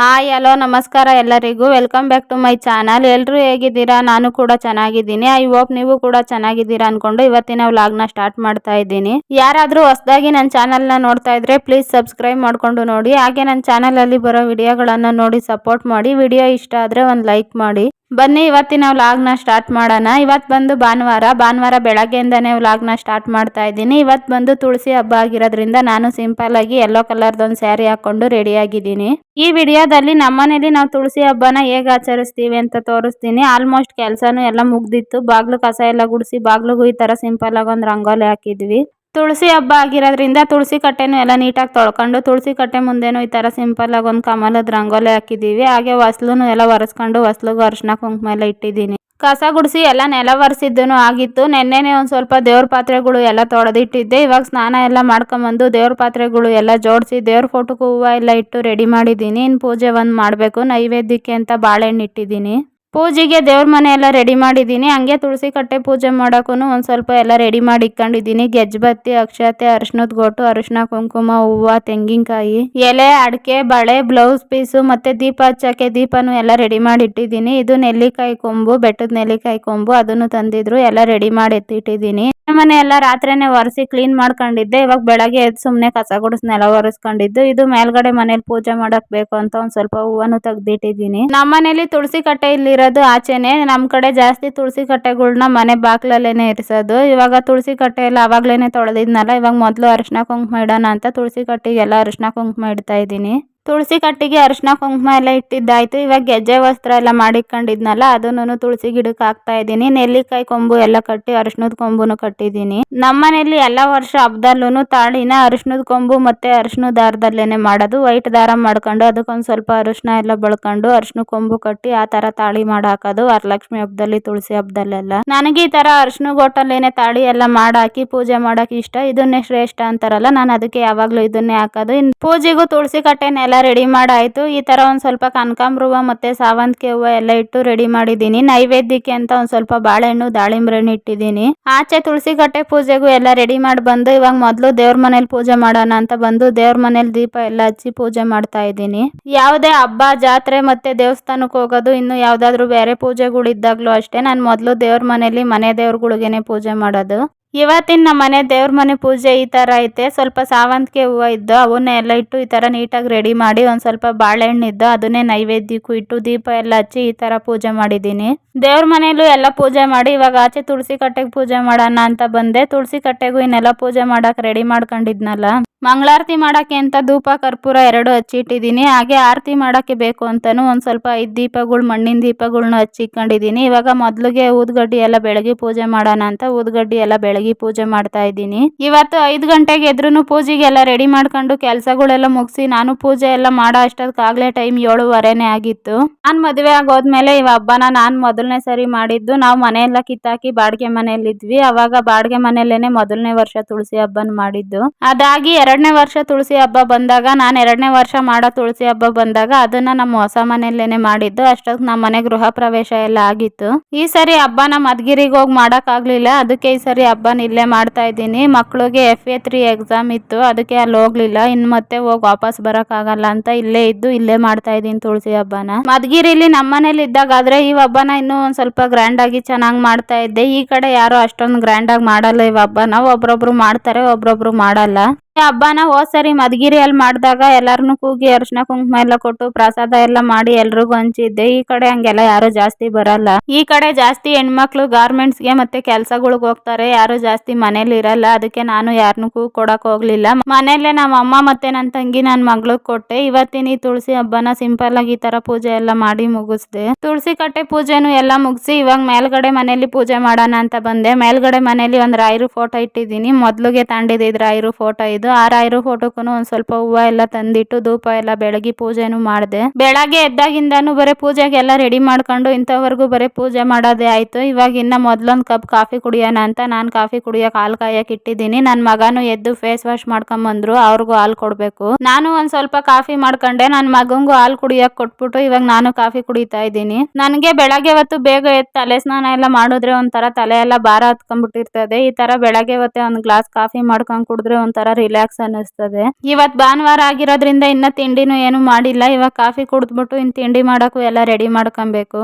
Hi, hello, ನಮಸ್ಕಾರ ಎಲ್ಲರಿಗೂ. Welcome back to my channel ಎಲ್ಲರೂ ಹೇಗಿದ್ದೀರಾ? ನಾನು ಕೂಡ ಚೆನ್ನಾಗಿದ್ದೀನಿ. ಐ ಹೋಪ್ ನೀವು ಕೂಡ ಚೆನ್ನಾಗಿದ್ದೀರಾ ಅನ್ಕೊಂಡು ಇವತ್ತಿನ ವ್ಲಾಗ್ನ ಸ್ಟಾರ್ಟ್ ಮಾಡ್ತಾ ಇದ್ದೀನಿ. ಯಾರಾದರೂ ಹೊಸದಾಗಿ ನನ್ನ ಚಾನಲ್ನ ನೋಡ್ತಾ ಇದ್ರೆ ಪ್ಲೀಸ್ ಸಬ್ಸ್ಕ್ರೈಬ್ ಮಾಡಿಕೊಂಡು ನೋಡಿ. ಹಾಗೆ ನನ್ನ ಚಾನಲಲ್ಲಿ ಬರೋ ವಿಡಿಯೋಗಳನ್ನು ನೋಡಿ ಸಪೋರ್ಟ್ ಮಾಡಿ. ವಿಡಿಯೋ ಇಷ್ಟ ಆದರೆ ಒಂದು ಲೈಕ್ ಮಾಡಿ. ಬನ್ನಿ, ಇವತ್ತಿನ ವ್ಲಾಗ್ನ ಸ್ಟಾರ್ಟ್ ಮಾಡೋಣ. ಇವತ್ತು ಬಂದು ಭಾನುವಾರ ಭಾನುವಾರ ಬೆಳಗ್ಗೆಯಿಂದನೇ ವ್ಲಾಗ್ನ ಸ್ಟಾರ್ಟ್ ಮಾಡ್ತಾ ಇದ್ದೀನಿ. ಇವತ್ತು ಬಂದು ತುಳಸಿ ಹಬ್ಬ ಆಗಿರೋದ್ರಿಂದ ನಾನು ಸಿಂಪಲ್ ಆಗಿ ಯೆಲ್ಲೋ ಕಲರ್ದೊಂದು ಸ್ಯಾರಿ ಹಾಕೊಂಡು ರೆಡಿ ಆಗಿದ್ದೀನಿ. ಈ ವಿಡಿಯೋದಲ್ಲಿ ನಮ್ಮನೇಲಿ ನಾವು ತುಳಸಿ ಹಬ್ಬನ ಹೇಗೆ ಆಚರಿಸ್ತೀವಿ ಅಂತ ತೋರಿಸ್ತೀನಿ. ಆಲ್ಮೋಸ್ಟ್ ಕೆಲಸನೂ ಎಲ್ಲ ಮುಗ್ದಿತ್ತು. ಬಾಗ್ಲು ಕಸ ಎಲ್ಲ ಗುಡಿಸಿ, ಬಾಗ್ಲಿಗೂ ಈ ಥರ ಸಿಂಪಲ್ ಆಗಿ ಒಂದು ರಂಗೋಲಿ ಹಾಕಿದ್ವಿ. ತುಳಸಿ ಹಬ್ಬ ಆಗಿರೋದ್ರಿಂದ ತುಳಸಿ ಕಟ್ಟೆನೂ ಎಲ್ಲ ನೀಟಾಗಿ ತೊಳ್ಕೊಂಡು ತುಳಸಿ ಕಟ್ಟೆ ಮುಂದೆನೂ ಈ ಥರ ಸಿಂಪಲ್ಲಾಗಿ ಒಂದು ಕಮಲದ ರಂಗೋಲಿ ಹಾಕಿದ್ದೀವಿ. ಹಾಗೆ ಹೊಸ್ಲೂ ಎಲ್ಲ ಒರೆಸ್ಕೊಂಡು ಹೊಸ್ಲಿಗೂ ಅರಿಶಿನ ಕುಂಕುಮ ಎಲ್ಲ ಇಟ್ಟಿದ್ದೀನಿ. ಕಸ ಗುಡಿಸಿ ಎಲ್ಲ ನೆಲ ಒರೆಸಿದ್ದೂ ಆಗಿತ್ತು. ನೆನ್ನೆನೆ ಒಂದು ಸ್ವಲ್ಪ ದೇವ್ರ ಪಾತ್ರೆಗಳು ಎಲ್ಲ ತೊಳೆದಿಟ್ಟಿದ್ದೆ. ಇವಾಗ ಸ್ನಾನ ಎಲ್ಲ ಮಾಡ್ಕೊಂಬಂದು ದೇವ್ರ ಪಾತ್ರೆಗಳು ಎಲ್ಲ ಜೋಡಿಸಿ ದೇವ್ರ ಫೋಟೋಕ್ಕೂ ಹೂವು ಎಲ್ಲ ಇಟ್ಟು ರೆಡಿ ಮಾಡಿದ್ದೀನಿ. ಇನ್ನು ಪೂಜೆ ಒಂದು ಮಾಡಬೇಕು. ನೈವೇದ್ಯಕ್ಕೆ ಅಂತ ಬಾಳೆಹಣ್ಣು ಇಟ್ಟಿದ್ದೀನಿ. ಪೂಜೆಗೆ ದೇವ್ರ ಮನೆ ಎಲ್ಲ ರೆಡಿ ಮಾಡಿದ್ದೀನಿ. ಹಂಗೆ ತುಳಸಿ ಕಟ್ಟೆ ಪೂಜೆ ಮಾಡೋಕ್ಕೂ ಒಂದು ಸ್ವಲ್ಪ ಎಲ್ಲ ರೆಡಿ ಮಾಡಿ ಇಟ್ಕೊಂಡಿದ್ದೀನಿ. ಗೆಜ್ಜಬತ್ತಿ ಅಕ್ಷತೆ ಅರಿಶಿನದ ಗೋಟು ಅರಿಶಿನ ಕುಂಕುಮ, ಹೂವು, ತೆಂಗಿನಕಾಯಿ, ಎಲೆ, ಅಡಿಕೆ, ಬಳೆ ಬ್ಲೌಸ್ ಪೀಸು ಮತ್ತು ದೀಪ ಹಚ್ಚಕ್ಕೆ ದೀಪನೂ ಎಲ್ಲ ರೆಡಿ ಮಾಡಿ ಇಟ್ಟಿದ್ದೀನಿ. ಇದು ನೆಲ್ಲಿಕಾಯಿ ಕೊಂಬು, ಬೆಟ್ಟದ ನೆಲ್ಲಿಕಾಯಿ ಕೊಂಬು, ಅದನ್ನು ತಂದಿದ್ರು ಎಲ್ಲ ರೆಡಿ ಮಾಡಿ ಎತ್ತಿಟ್ಟಿದ್ದೀನಿ ಮನೆ ಎಲ್ಲ ರಾತ್ರಿನೇ ಒರೆಸಿ ಕ್ಲೀನ್ ಮಾಡ್ಕೊಂಡಿದ್ದೆ. ಇವಾಗ ಬೆಳಗ್ಗೆ ಎದ್ದು ಸುಮ್ಮನೆ ಕಸ ಗುಡಿಸಿ ನೆಲ ಒರೆಸ್ಕೊಂಡಿದ್ದು. ಇದು ಮೇಲ್ಗಡೆ ಮನೇಲಿ ಪೂಜೆ ಮಾಡಕ್ ಬೇಕು ಅಂತ ಒಂದ್ ಸ್ವಲ್ಪ ಹೂವನ್ನು ತೆಗ್ದಿಟ್ಟಿದ್ದೀನಿ. ನಮ್ಮ ಮನೇಲಿ ತುಳಸಿ ಕಟ್ಟೆ ಇಲ್ಲಿರೋದು ಆಚೆನೆ. ನಮ್ ಕಡೆ ಜಾಸ್ತಿ ತುಳಸಿ ಕಟ್ಟೆಗಳನ್ನ ಮನೆ ಬಾಗ್ಲಲ್ಲೇನೆ ಇರಿಸೋದು. ಇವಾಗ ತುಳಸಿ ಕಟ್ಟೆ ಎಲ್ಲ ಅವಾಗ್ಲೇನೆ ತೊಳೆದಿದ್ನಲ್ಲ, ಇವಾಗ ಮೊದಲು ಅರಿಶಿನ ಕುಂಕುಮ ಇಡೋಣ ಅಂತ ತುಳಸಿ ಕಟ್ಟೆಗೆಲ್ಲ ಅರಿಶಿನ ಕುಂಕುಮ ಇಡ್ತಾ ಇದ್ದೀನಿ. ತುಳಸಿ ಕಟ್ಟಿಗೆ ಅರಿಶಿನ ಕುಂಕುಮ ಎಲ್ಲ ಇಟ್ಟಿದ್ದಾಯ್ತು. ಇವಾಗ ಗೆಜ್ಜೆ ವಸ್ತ್ರ ಎಲ್ಲ ಮಾಡಿಕೊಂಡಿದ್ನಲ್ಲ ಅದನ್ನು ತುಳಸಿ ಗಿಡಕ್ಕೆ ಹಾಕ್ತಾ ಇದ್ದೀನಿ. ನೆಲ್ಲಿಕಾಯಿ ಕೊಂಬು ಎಲ್ಲ ಕಟ್ಟಿ ಅರಿಶಿನದ ಕೊಂಬುನು ಕಟ್ಟಿದ್ದೀನಿ. ನಮ್ಮನೇಲಿ ಎಲ್ಲ ವರ್ಷ ಹಬ್ಬದಲ್ಲೂ ತಾಳಿನ ಅರಿಶಿನದ ಕೊಂಬು ಮತ್ತೆ ಅರಿಶಿನ ದಾರದಲ್ಲೇನೆ ಮಾಡೋದು. ವೈಟ್ ದಾರ ಮಾಡ್ಕೊಂಡು ಅದಕ್ಕೊಂದು ಸ್ವಲ್ಪ ಅರಿಶಿನ ಎಲ್ಲ ಬಳ್ಕೊಂಡು ಅರಿಶಿನ ಕೊಂಬು ಕಟ್ಟಿ ಆ ತರ ತಾಳಿ ಮಾಡಿ ಹಾಕೋದು ವರಲಕ್ಷ್ಮಿ ಹಬ್ಬದಲ್ಲಿ, ತುಳಸಿ ಹಬ್ಬದಲ್ಲೆಲ್ಲ. ನನಗೆ ಈ ತರ ಅರಿಶಿನ ಗೋಟಲ್ಲೇನೆ ತಾಳಿ ಎಲ್ಲ ಮಾಡಾಕಿ, ಪೂಜೆ ಮಾಡೋಕೆ ಇಷ್ಟ. ಇದನ್ನೇ ಶ್ರೇಷ್ಠ ಅಂತಾರಲ್ಲ, ನಾನು ಅದಕ್ಕೆ ಯಾವಾಗಲೂ ಇದನ್ನೇ ಹಾಕೋದು. ಇನ್ನು ಪೂಜೆಗೂ ತುಳಸಿ ಕಟ್ಟೆನೆಲ್ಲ ಎಲ್ಲ ರೆಡಿ ಮಾಡಾಯಿತು. ಈ ತರ ಒಂದ್ ಸ್ವಲ್ಪ ಕನಕಾಂಬ್ರ ಮತ್ತೆ ಸಾವಂತಿಗೆ ಹೂವು ಎಲ್ಲ ಇಟ್ಟು ರೆಡಿ ಮಾಡಿದ್ದೀನಿ. ನೈವೇದ್ಯಕ್ಕೆ ಅಂತ ಒಂದ್ ಸ್ವಲ್ಪ ಬಾಳೆಹಣ್ಣು ದಾಳಿಂಬ್ರ ಹಣ್ಣು ಇಟ್ಟಿದ್ದೀನಿ. ಆಚೆ ತುಳಸಿ ಕಟ್ಟೆ ಪೂಜೆಗೂ ಎಲ್ಲ ರೆಡಿ ಮಾಡಿ ಬಂದು ಇವಾಗ ಮೊದಲು ದೇವ್ರ ಮನೇಲಿ ಪೂಜೆ ಮಾಡೋಣ ಅಂತ ಬಂದು ದೇವ್ರ ಮನೇಲಿ ದೀಪ ಎಲ್ಲ ಹಚ್ಚಿ ಪೂಜೆ ಮಾಡ್ತಾ ಇದ್ದೀನಿ. ಯಾವುದೇ ಹಬ್ಬ, ಜಾತ್ರೆ ಮತ್ತೆ ದೇವಸ್ಥಾನಕ್ಕೆ ಹೋಗೋದು ಇನ್ನು ಯಾವುದಾದ್ರೂ ಬೇರೆ ಪೂಜೆಗಳು ಇದ್ದಾಗ್ಲೂ ಅಷ್ಟೇ. ನಾನು ಮೊದಲು ದೇವ್ರ ಮನೇಲಿ ಮನೆ ದೇವ್ರಗಳಿಗೇನೆ ಪೂಜೆ ಮಾಡೋದು. ಇವತ್ತಿನ ನಮ್ಮ ಮನೆ ದೇವ್ರ ಮನೆ ಪೂಜೆ ಈ ತರ ಐತೆ. ಸ್ವಲ್ಪ ಸಾವಂತಿಗೆ ಹೂವು ಇದ್ದು ಅವನ್ನ ಎಲ್ಲ ಇಟ್ಟು ಈ ತರ ನೀಟಾಗಿ ರೆಡಿ ಮಾಡಿ ಒಂದ್ ಸ್ವಲ್ಪ ಬಾಳೆಹಣ್ಣು ಇದ್ದು ಅದನ್ನೇ ನೈವೇದ್ಯಕ್ಕೂ ಇಟ್ಟು ದೀಪ ಎಲ್ಲ ಹಚ್ಚಿ ಈ ತರ ಪೂಜೆ ಮಾಡಿದ್ದೀನಿ. ದೇವ್ರ ಮನೇಲೂ ಎಲ್ಲ ಪೂಜೆ ಮಾಡಿ ಇವಾಗ ಆಚೆ ತುಳಸಿ ಕಟ್ಟೆಗೆ ಪೂಜೆ ಮಾಡೋಣ ಅಂತ ಬಂದೆ. ತುಳಸಿ ಕಟ್ಟೆಗೂ ಇನ್ನೆಲ್ಲ ಪೂಜೆ ಮಾಡಕ್ಕೆ ರೆಡಿ ಮಾಡ್ಕೊಂಡಿದ್ನಲ್ಲ. ಮಂಗಳಾರತಿ ಮಾಡಕ್ಕೆ ಅಂತ ಧೂಪ, ಕರ್ಪೂರ ಎರಡು ಹಚ್ಚಿಟ್ಟಿದ್ದೀನಿ. ಹಾಗೆ ಆರತಿ ಮಾಡಕ್ಕೆ ಬೇಕು ಅಂತಲೂ ಒಂದು ಸ್ವಲ್ಪ ಐದು ದೀಪಗಳು, ಮಣ್ಣಿನ ದೀಪಗಳನ್ನ ಹಚ್ಚಿಕೊಂಡಿದ್ದೀನಿ. ಇವಾಗ ಮೊದಲಿಗೆ ಊದ್ಗಡ್ಡಿ ಎಲ್ಲ ಬೆಳಗ್ಗೆ ಪೂಜೆ ಮಾಡೋಣ ಅಂತ ಊದ್ಗಡ್ಡಿ ಎಲ್ಲ ಬೆಳಗ್ಗೆ ಪೂಜೆ ಮಾಡ್ತಾ ಇದ್ದೀನಿ. ಇವತ್ತು ಐದು ಗಂಟೆಗೆ ಎದ್ರು ಪೂಜೆಗೆಲ್ಲ ರೆಡಿ ಮಾಡ್ಕೊಂಡು ಕೆಲಸಗಳೆಲ್ಲ ಮುಗಿಸಿ ನಾನು ಪೂಜೆ ಎಲ್ಲ ಮಾಡೋ ಅಷ್ಟೊತ್ತಾಗ್ಲೇ ಟೈಮ್ ಏಳುವರೆನೇ ಆಗಿತ್ತು. ನಾನ್ ಮದುವೆ ಆಗೋದ್ಮೇಲೆ ಇವ ಹಬ್ಬನ ನಾನ್ ಮೊದಲನೇ ಸರಿ ಮಾಡಿದ್ದು. ನಾವು ಮನೆಯೆಲ್ಲ ಕಿತ್ತಾಕಿ ಬಾಡಿಗೆ ಮನೆಯಲ್ಲಿದ್ವಿ. ಅವಾಗ ಬಾಡಿಗೆ ಮನೆಯಲ್ಲೇನೆ ಮೊದಲನೇ ವರ್ಷ ತುಳಸಿ ಹಬ್ಬನ ಮಾಡಿದ್ದು. ಅದಾಗಿ ಎರಡನೇ ವರ್ಷ ತುಳಸಿ ಹಬ್ಬ ಬಂದಾಗ, ನಾನು ಎರಡನೇ ವರ್ಷ ಮಾಡೋ ತುಳಸಿ ಹಬ್ಬ ಬಂದಾಗ ಅದನ್ನ ನಮ್ಮ ಹೊಸ ಮನೆಯಲ್ಲೇನೆ ಮಾಡಿದ್ದು. ಅಷ್ಟೊತ್ತಿಗೆ ನಮ್ಮ ಮನೆ ಗೃಹ ಪ್ರವೇಶ ಎಲ್ಲ ಆಗಿತ್ತು. ಈ ಸರಿ ಹಬ್ಬನ ಮದ್ಗಿರಿಗೆ ಹೋಗಿ ಮಾಡಕ್ ಆಗ್ಲಿಲ್ಲ ಅದಕ್ಕೆ ಈ ಸರಿ ಹಬ್ಬನ ಇಲ್ಲೇ ಮಾಡ್ತಾ ಇದ್ದೀನಿ. ಮಕ್ಕಳಿಗೆ ಎಫ್ ಎ ತ್ರೀ ಎಕ್ಸಾಮ್ ಇತ್ತು. ಅದಕ್ಕೆ ಅಲ್ಲಿ ಹೋಗ್ಲಿಲ್ಲ. ಇನ್ನು ಮತ್ತೆ ಹೋಗಿ ವಾಪಸ್ ಬರೋಕ್ಕಾಗಲ್ಲ ಅಂತ ಇಲ್ಲೇ ಇದ್ದು ಇಲ್ಲೇ ಮಾಡ್ತಾ ಇದ್ದೀನಿ ತುಳಸಿ ಹಬ್ಬನ. ಮಧುಗಿರಿಲಿ ನಮ್ಮ ಮನೇಲಿ ಇದ್ದಾಗ ಆದ್ರೆ ಈ ಹಬ್ಬನ ಇನ್ನೂ ಒಂದು ಸ್ವಲ್ಪ ಗ್ರ್ಯಾಂಡ್ ಆಗಿ ಚೆನ್ನಾಗಿ ಮಾಡ್ತಾ ಇದ್ದೆ. ಈ ಕಡೆ ಯಾರು ಅಷ್ಟೊಂದು ಗ್ರ್ಯಾಂಡ್ ಆಗಿ ಮಾಡಲ್ಲ ಈ ಹಬ್ಬನ. ಒಬ್ರೊಬ್ರು ಮಾಡ್ತಾರೆ, ಒಬ್ರೊಬ್ರು ಮಾಡಲ್ಲ. ಹಬ್ಬನ ಹೋದ್ ಸರಿ ಮಧುಗಿರಿಯಲ್ಲಿ ಮಾಡಿದಾಗ ಎಲ್ಲಾರನು ಕೂಗಿ ಅರಿಶಿನ ಕುಂಕುಮ ಎಲ್ಲ ಕೊಟ್ಟು ಪ್ರಸಾದ ಎಲ್ಲ ಮಾಡಿ ಎಲ್ರಿಗೂ ಹಂಚಿದ್ದೆ. ಈ ಕಡೆ ಹಂಗೆಲ್ಲ ಯಾರು ಜಾಸ್ತಿ ಬರಲ್ಲ. ಈ ಕಡೆ ಜಾಸ್ತಿ ಹೆಣ್ಮಕ್ಳು ಗಾರ್ಮೆಂಟ್ಸ್ಗೆ ಮತ್ತೆ ಕೆಲ್ಸಗಳಿಗೆ ಹೋಗ್ತಾರೆ. ಯಾರು ಜಾಸ್ತಿ ಮನೇಲಿ ಇರಲ್ಲ. ಅದಕ್ಕೆ ನಾನು ಯಾರನ್ನೂ ಕೂಗ್ ಕೊಡಕ್ ಹೋಗ್ಲಿಲ್ಲ. ಮನೇಲೆ ನಮ್ಮ ಅಮ್ಮ ಮತ್ತೆ ನನ್ನ ತಂಗಿ ನನ್ನ ಮಗಳಿಗೆ ಕೊಟ್ಟೆ. ಇವತ್ತಿನ ಈ ತುಳಸಿ ಹಬ್ಬನ ಸಿಂಪಲ್ ಆಗಿ ಈ ತರ ಪೂಜೆ ಎಲ್ಲ ಮಾಡಿ ಮುಗಿಸ್ದೆ. ತುಳಸಿ ಕಟ್ಟೆ ಪೂಜೆನು ಎಲ್ಲ ಮುಗಿಸಿ ಇವಾಗ ಮೇಲ್ಗಡೆ ಮನೇಲಿ ಪೂಜೆ ಮಾಡೋಣ ಅಂತ ಬಂದೆ. ಮೇಲ್ಗಡೆ ಮನೇಲಿ ಒಂದ್ ರಾಯರು ಫೋಟೋ ಇಟ್ಟಿದ್ದೀನಿ. ಮೊದ್ಲಿಗೆ ತಂಡಿದ್ದು ರಾಯರು ಫೋಟೋ ಇದು ಆ ರಾಯರು ಫೋಟೋಕ್ಕೂ ಒಂದ್ ಸ್ವಲ್ಪ ಹೂವ ಎಲ್ಲ ತಂದಿಟ್ಟು ಧೂಪ ಎಲ್ಲ ಬೆಳಗಿ ಪೂಜೆನು ಮಾಡಿದೆ. ಬೆಳಗ್ಗೆ ಎದ್ದಾಗಿಂದಾನು ಬರೀ ಪೂಜೆಗೆಲ್ಲ ರೆಡಿ ಮಾಡ್ಕೊಂಡು ಇಂಥವರೆಗೂ ಬರೀ ಪೂಜೆ ಮಾಡೋದೇ ಆಯ್ತು. ಇವಾಗ ಇನ್ನ ಮೊದ್ಲೊಂದ್ ಕಪ್ ಕಾಫಿ ಕುಡಿಯೋಣ ಅಂತ ನಾನು ಕಾಫಿ ಕುಡಿಯೋಕ್ ಹಾಲ್ ಕಾಯಕ್ಕೆ ಇಟ್ಟಿದ್ದೀನಿ. ನನ್ನ ಮಗನು ಎದ್ದು ಫೇಸ್ ವಾಶ್ ಮಾಡ್ಕೊಂಡ್ ಬಂದ್ರು ಅವ್ರಿಗೂ ಹಾಲು ಕೊಡ್ಬೇಕು. ನಾನು ಒಂದ್ ಸ್ವಲ್ಪ ಕಾಫಿ ಮಾಡ್ಕೊಂಡೆ. ನನ್ನ ಮಗಂಗೂ ಹಾಲು ಕುಡಿಯಕ್ ಕೊಟ್ಬಿಟ್ಟು ಇವಾಗ ನಾನು ಕಾಫಿ ಕುಡಿತಾ ಇದ್ದೀನಿ. ನನಗೆ ಬೆಳಗ್ಗೆ ಹೊತ್ತು ಬೇಗ ಎದ್ದು ತಲೆ ಸ್ನಾನ ಎಲ್ಲ ಮಾಡಿದ್ರೆ ಒಂಥರ ತಲೆ ಎಲ್ಲ ಭಾರ ಹತ್ಕೊಂಡ್ಬಿಟ್ಟಿರ್ತದೆ. ಈ ತರ ಬೆಳಗ್ಗೆ ಹೊತ್ತೆ ಒಂದ್ ಗ್ಲಾಸ್ ಕಾಫಿ ಮಾಡ್ಕೊಂಡ್ ಕುಡಿದ್ರೆ ಒಂಥರ ರಿಲ್ಯಾಕ್ಸ್ ಅನ್ನಿಸ್ತದೆ. ಇವತ್ ಭಾನುವಾರ ಆಗಿರೋದ್ರಿಂದ ಇನ್ನ ತಿಂಡಿನೂ ಏನು ಮಾಡಿಲ್ಲ. ಇವಾಗ ಕಾಫಿ ಕುಡಿದ್ಬಿಟ್ಟು ಇನ್ ತಿಂಡಿ ಮಾಡಕ್ಕೂ ಎಲ್ಲ ರೆಡಿ ಮಾಡ್ಕೊಬೇಕು.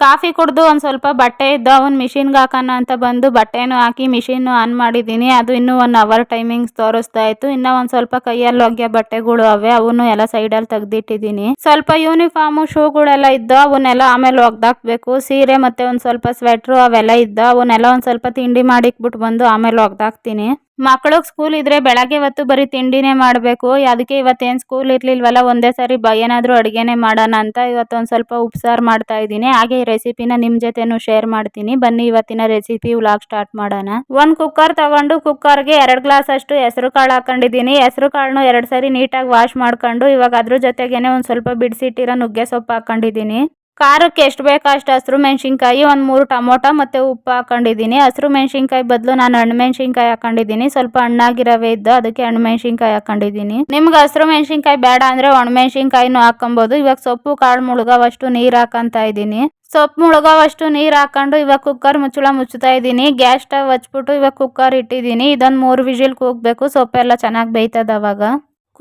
ಕಾಫಿ ಕುಡ್ದು ಒಂದ್ ಸ್ವಲ್ಪ ಬಟ್ಟೆ ಇದ್ದು ಅವನ್ ಮಿಷಿನ್ಗೆ ಹಾಕೋಣ ಅಂತ ಬಂದು ಬಟ್ಟೆನೂ ಹಾಕಿ ಮಿಷಿನ್ ಆನ್ ಮಾಡಿದ್ದೀನಿ ಅದು ಇನ್ನೂ ಒನ್ ಅವರ್ ಟೈಮಿಂಗ್ಸ್ ತೋರಿಸ್ತಾ ಇತ್ತು. ಇನ್ನ ಒಂದ್ ಸ್ವಲ್ಪ ಕೈಯಲ್ಲಿ ಒಗ್ಗೆ ಬಟ್ಟೆಗಳು ಅವೆ, ಅವನ್ನು ಎಲ್ಲ ಸೈಡಲ್ಲಿ ತೆಗ್ದಿಟ್ಟಿದ್ದೀನಿ ಸ್ವಲ್ಪ ಯೂನಿಫಾರ್ಮು ಶೂಗಳೆಲ್ಲ ಇದ್ದ ಅವನ್ನೆಲ್ಲ ಆಮೇಲೆ ಒಗ್ದಾಕ್ಬೇಕು. ಸೀರೆ ಮತ್ತೆ ಒಂದ್ ಸ್ವಲ್ಪ ಸ್ವೆಟ್ರು ಅವೆಲ್ಲ ಇದ್ದ ಅವನ್ನೆಲ್ಲ ಒಂದ್ ಸ್ವಲ್ಪ ತಿಂಡಿ ಮಾಡಿಕ್ಬಿಟ್ಟು ಬಂದು ಆಮೇಲೆ ಒಗ್ದಾಕ್ತೀನಿ. ಮಕ್ಳಿಗೆ ಸ್ಕೂಲ್ ಇದ್ರೆ ಬೆಳಗ್ಗೆ ಹೊತ್ತು ಬರೀ ತಿಂಡಿನೇ ಮಾಡಬೇಕು. ಅದಕ್ಕೆ ಇವತ್ತೇನು ಸ್ಕೂಲ್ ಇರಲಿಲ್ವಲ್ಲ, ಒಂದೇ ಸಾರಿ ಬ ಏನಾದರೂ ಅಡುಗೆನೇ ಮಾಡೋಣ ಅಂತ ಇವತ್ತೊಂದು ಸ್ವಲ್ಪ ಉಪ್ಸಾರು ಮಾಡ್ತಾ ಇದ್ದೀನಿ. ಹಾಗೆ ಈ ರೆಸಿಪಿನ ನಿಮ್ಮ ಜೊತೆನೂ ಶೇರ್ ಮಾಡ್ತೀನಿ. ಬನ್ನಿ ಇವತ್ತಿನ ರೆಸಿಪಿ ವ್ಲಾಗ್ ಸ್ಟಾರ್ಟ್ ಮಾಡೋಣ. ಒಂದು ಕುಕ್ಕರ್ ತಗೊಂಡು ಕುಕ್ಕರ್ಗೆ ಎರಡು ಗ್ಲಾಸ್ ಅಷ್ಟು ಹೆಸರು ಕಾಳು ಹಾಕೊಂಡಿದ್ದೀನಿ. ಹೆಸರು ಕಾಳನ್ನು ಎರಡು ಸಾರಿ ನೀಟಾಗಿ ವಾಶ್ ಮಾಡ್ಕೊಂಡು ಇವಾಗ ಅದ್ರ ಜೊತೆಗೇನೆ ಒಂದು ಸ್ವಲ್ಪ ಬಿಡಿಸಿಟ್ಟಿರೋ ನುಗ್ಗೆ ಸೊಪ್ಪು ಹಾಕೊಂಡಿದ್ದೀನಿ. ಖಾರಕ್ಕೆ ಎಷ್ಟು ಬೇಕೋ ಅಷ್ಟು ಹಸಿರು ಮೆಣಸಿನ್ಕಾಯಿ, ಒಂದು ಮೂರು ಟೊಮೊಟೊ ಮತ್ತು ಉಪ್ಪು ಹಾಕೊಂಡಿದ್ದೀನಿ. ಹಸಿರು ಮೆಣಸಿನ್ಕಾಯಿ ಬದಲು ನಾನು ಹಣ್ಣು ಮೆಣಸಿನ್ಕಾಯಿ ಹಾಕೊಂಡಿದ್ದೀನಿ. ಸ್ವಲ್ಪ ಹಣ್ಣಾಗಿರವೇ ಇದ್ದು ಅದಕ್ಕೆ ಹಣ್ಣು ಮೆಣಸಿನ್ಕಾಯಿ ಹಾಕೊಂಡಿದ್ದೀನಿ. ನಿಮ್ಗೆ ಹಸಿರು ಮೆಣಸಿನ್ಕಾಯಿ ಬೇಡ ಅಂದರೆ ಒಣಮೆಣಸಿನ್ಕಾಯಿನೂ ಹಾಕೊಬೋದು ಇವಾಗ ಸೊಪ್ಪು ಕಾಳು ಮುಳುಗವಷ್ಟು ನೀರು ಹಾಕೊಂತ ಇದ್ದೀನಿ. ಸೊಪ್ಪು ಮುಳುಗವಷ್ಟು ನೀರು ಹಾಕೊಂಡು ಇವಾಗ ಕುಕ್ಕರ್ ಮುಚ್ಚಳ ಮುಚ್ಚುತ್ತಾ ಇದ್ದೀನಿ. ಗ್ಯಾಸ್ ಸ್ಟವ್ ಹಚ್ಬಿಟ್ಟು ಇವಾಗ ಕುಕ್ಕರ್ ಇಟ್ಟಿದ್ದೀನಿ. ಇದೊಂದು ಮೂರು ವಿಜಿಲ್ ಕೂಗಬೇಕು. ಸೊಪ್ಪೆಲ್ಲ ಚೆನ್ನಾಗಿ ಬೇಯ್ತದ ಅವಾಗ.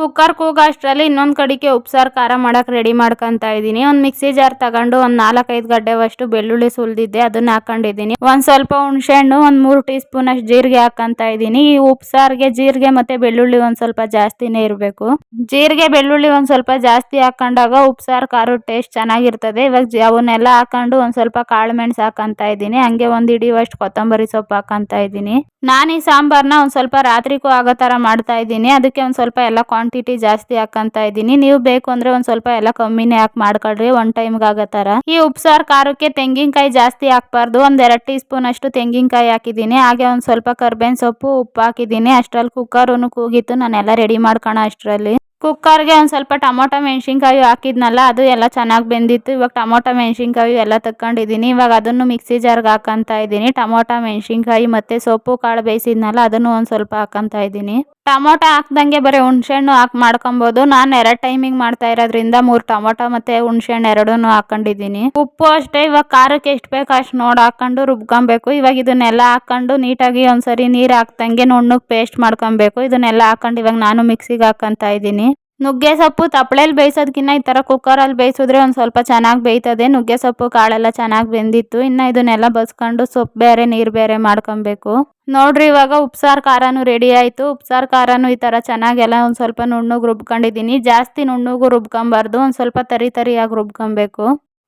ಕುಕ್ಕರ್ ಕೂಗೋ ಅಷ್ಟರಲ್ಲಿ ಇನ್ನೊಂದು ಕಡೆಗೆ ಉಪ್ಸಾರು ಖಾರ ಮಾಡಕ್ಕೆ ರೆಡಿ ಮಾಡ್ಕೊತಾ ಇದ್ದೀನಿ. ಒಂದು ಮಿಕ್ಸಿ ಜಾರ್ ತಗೊಂಡು ಒಂದು ನಾಲ್ಕೈದು ಗಡ್ಡೆವಷ್ಟು ಬೆಳ್ಳುಳ್ಳಿ ಸುಲಿದಿದ್ದೆ, ಅದನ್ನ ಹಾಕೊಂಡಿದ್ದೀನಿ. ಒಂದು ಸ್ವಲ್ಪ ಹುಣಸೆಹಣ್ಣು, ಒಂದು ಮೂರು ಟೀ ಸ್ಪೂನ್ ಅಷ್ಟು ಜೀರಿಗೆ ಹಾಕೊಂತ ಇದ್ದೀನಿ. ಈ ಉಪ್ಸಾರಿಗೆ ಜೀರಿಗೆ ಮತ್ತೆ ಬೆಳ್ಳುಳ್ಳಿ ಒಂದು ಸ್ವಲ್ಪ ಜಾಸ್ತಿನೇ ಇರಬೇಕು. ಜೀರಿಗೆ, ಬೆಳ್ಳುಳ್ಳಿ ಒಂದು ಸ್ವಲ್ಪ ಜಾಸ್ತಿ ಹಾಕೊಂಡಾಗ ಉಪ್ಸಾರು ಖಾರದ ಟೇಸ್ಟ್ ಚೆನ್ನಾಗಿರ್ತದೆ. ಇವಾಗ ಅವನ್ನೆಲ್ಲ ಹಾಕೊಂಡು ಒಂದು ಸ್ವಲ್ಪ ಕಾಳು ಮೆಣಸು ಹಾಕೊಂತ ಇದ್ದೀನಿ. ಹಂಗೆ ಒಂದು ಹಿಡಿಯುವಷ್ಟು ಕೊತ್ತಂಬರಿ ಸೊಪ್ಪು ಹಾಕೊಂತ ಇದ್ದೀನಿ. ನಾನು ಈ ಸಾಂಬಾರನ್ನ ಒಂದು ಸ್ವಲ್ಪ ರಾತ್ರಿಗೂ ಆಗೋ ಥರ ಮಾಡ್ತಾ ಇದ್ದೀನಿ. ಅದಕ್ಕೆ ಒಂದು ಸ್ವಲ್ಪ ಎಲ್ಲ ಕ್ವಾಂಟಿಟಿ ಜಾಸ್ತಿ ಹಾಕಂತ ಇದ್ದೀನಿ. ನೀವು ಬೇಕು ಅಂದ್ರೆ ಒಂದ್ ಸ್ವಲ್ಪ ಎಲ್ಲ ಕಮ್ಮಿನೇ ಹಾಕಿ ಮಾಡ್ಕೊಳ್ರಿ. ಒನ್ ಟೈಮ್ಗೆ ಆಗೋ ಥರ. ಈ ಉಪ್ಸಾರ್, ಖಾರಕ್ಕೆ ತೆಂಗಿನಕಾಯಿ ಜಾಸ್ತಿ ಹಾಕ್ಬಾರ್ದು. ಒಂದ್ ಎರಡು ಟೀ ಸ್ಪೂನ್ ಅಷ್ಟು ತೆಂಗಿನಕಾಯಿ ಹಾಕಿದ್ದೀನಿ. ಹಾಗೆ ಒಂದ್ ಸ್ವಲ್ಪ ಕರ್ಬೇವಿನ ಸೊಪ್ಪು, ಉಪ್ಪು ಹಾಕಿದ್ದೀನಿ. ಅಷ್ಟರಲ್ಲಿ ಒಂದು ಕೂಗಿತ್ತು. ನಾನೆಲ್ಲ ರೆಡಿ ಮಾಡ್ಕೋಣ ಅಷ್ಟರಲ್ಲಿ. ಕುಕ್ಕರ್ಗೆ ಒಂದು ಸ್ವಲ್ಪ ಟೊಮೊಟೊ, ಮೆಣಸಿನ್ಕಾಯಿ ಹಾಕಿದ್ನಲ್ಲ, ಅದು ಎಲ್ಲ ಚೆನ್ನಾಗಿ ಬೆಂದಿತ್ತು. ಇವಾಗ ಟೊಮೊಟೊ, ಮೆಣಸಿನ್ಕಾಯಿ ಎಲ್ಲ ತಕ್ಕೊಂಡಿದ್ದೀನಿ. ಇವಾಗ ಅದನ್ನು ಮಿಕ್ಸಿ ಜಾರ್ಗೆ ಹಾಕಂತ ಇದ್ದೀನಿ. ಟೊಮೊಟೊ, ಮೆಣಸಿನ್ಕಾಯಿ ಮತ್ತು ಸೊಪ್ಪು ಕಾಳು ಬೇಯಿಸಿದ್ನಲ್ಲ, ಅದನ್ನು ಒಂದು ಸ್ವಲ್ಪ ಹಾಕಂತ ಇದ್ದೀನಿ. ಟೊಮೊಟೊ ಹಾಕ್ದಂಗೆ ಬರೀ ಹುಣ್ಸೆಹಣ್ಣು ಹಾಕಿ ಮಾಡ್ಕೊಬೋದು. ನಾನು ಎರಡು ಟೈಮಿಂಗ್ ಮಾಡ್ತಾ ಇರೋದ್ರಿಂದ ಮೂರು ಟೊಮೊಟೊ ಮತ್ತು ಹುಣ್ಸೆಹಣ್ಣು ಎರಡೂ ಹಾಕೊಂಡಿದ್ದೀನಿ. ಉಪ್ಪು ಅಷ್ಟೇ, ಇವಾಗ ಖಾರಕ್ಕೆ ಎಷ್ಟು ಬೇಕು ಅಷ್ಟು ನೋಡಿ ಹಾಕೊಂಡು ರುಬ್ಕೊಬೇಕು. ಇವಾಗ ಇದನ್ನೆಲ್ಲ ಹಾಕೊಂಡು ನೀಟಾಗಿ ಒಂದ್ಸರಿ ನೀರು ಹಾಕ್ದಂಗೆ ನುಣ್ಣಗೆ ಪೇಸ್ಟ್ ಮಾಡ್ಕೊಬೇಕು. ಇದನ್ನೆಲ್ಲ ಹಾಕೊಂಡು ಇವಾಗ ನಾನು ಮಿಕ್ಸಿಗೆ ಹಾಕೊಂತ ಇದ್ದೀನಿ. ನುಗ್ಗೆ ಸೊಪ್ಪು ತಪ್ಪಳೆಯಲ್ಲಿ ಬೇಯಿಸೋದಕ್ಕಿಂತ ಈ ಥರ ಕುಕ್ಕರಲ್ಲಿ ಬೇಯಿಸಿದ್ರೆ ಒಂದು ಸ್ವಲ್ಪ ಚೆನ್ನಾಗಿ ಬೇಯ್ತದೆ. ನುಗ್ಗೆ ಸೊಪ್ಪು ಕಾಳೆಲ್ಲ ಚೆನ್ನಾಗಿ ಬೆಂದಿತ್ತು. ಇನ್ನು ಇದನ್ನೆಲ್ಲ ಬಸ್ಕೊಂಡು ಸೊಪ್ಪು ಬೇರೆ, ನೀರು ಬೇರೆ ಮಾಡ್ಕೊಬೇಕು. ನೋಡ್ರಿ, ಇವಾಗ ಉಪ್ಸಾರು ಖಾರನೂ ರೆಡಿ ಆಯಿತು. ಉಪ್ಸಾರು ಖಾರನೂ ಈ ಥರ ಚೆನ್ನಾಗೆಲ್ಲ ಒಂದು ಸ್ವಲ್ಪ ನುಣ್ಣಗೆ ರುಬ್ಕೊಂಡಿದ್ದೀನಿ. ಜಾಸ್ತಿ ನುಣ್ಣಗೂ ರುಬ್ಕೊಂಬಾರ್ದು. ಒಂದು ಸ್ವಲ್ಪ ತರಿ ತರಿಯಾಗಿ ರುಬ್ಕೊಬೇಕು.